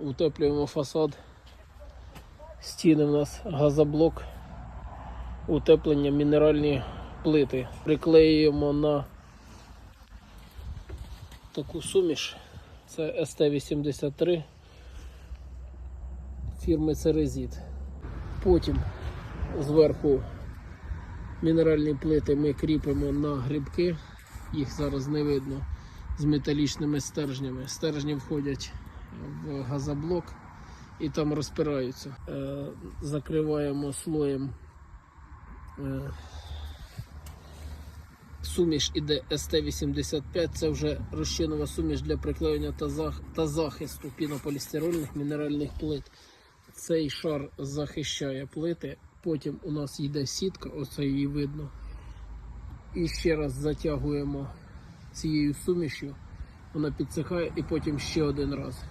утеплюємо фасад. Стіни в нас газоблок, утеплення мінеральні плити. Приклеюємо на таку суміш. Це СТ-83 фірми Церезіт. Потім зверху мінеральні плити ми кріпимо на грибки, їх зараз не видно, з металічними стержнями. Стержні входять в газоблок і там розпираються. Е, Закриваємо слоєм. е, Суміш іде СТ-85, це вже розчинова суміш для зах... та захисту пінополістирольних мінеральних плит. Цей шар захищає плити. Потім у нас йде сітка, оце її видно. І ще раз затягуємо цією сумішю, вона підсихає і потім ще один раз.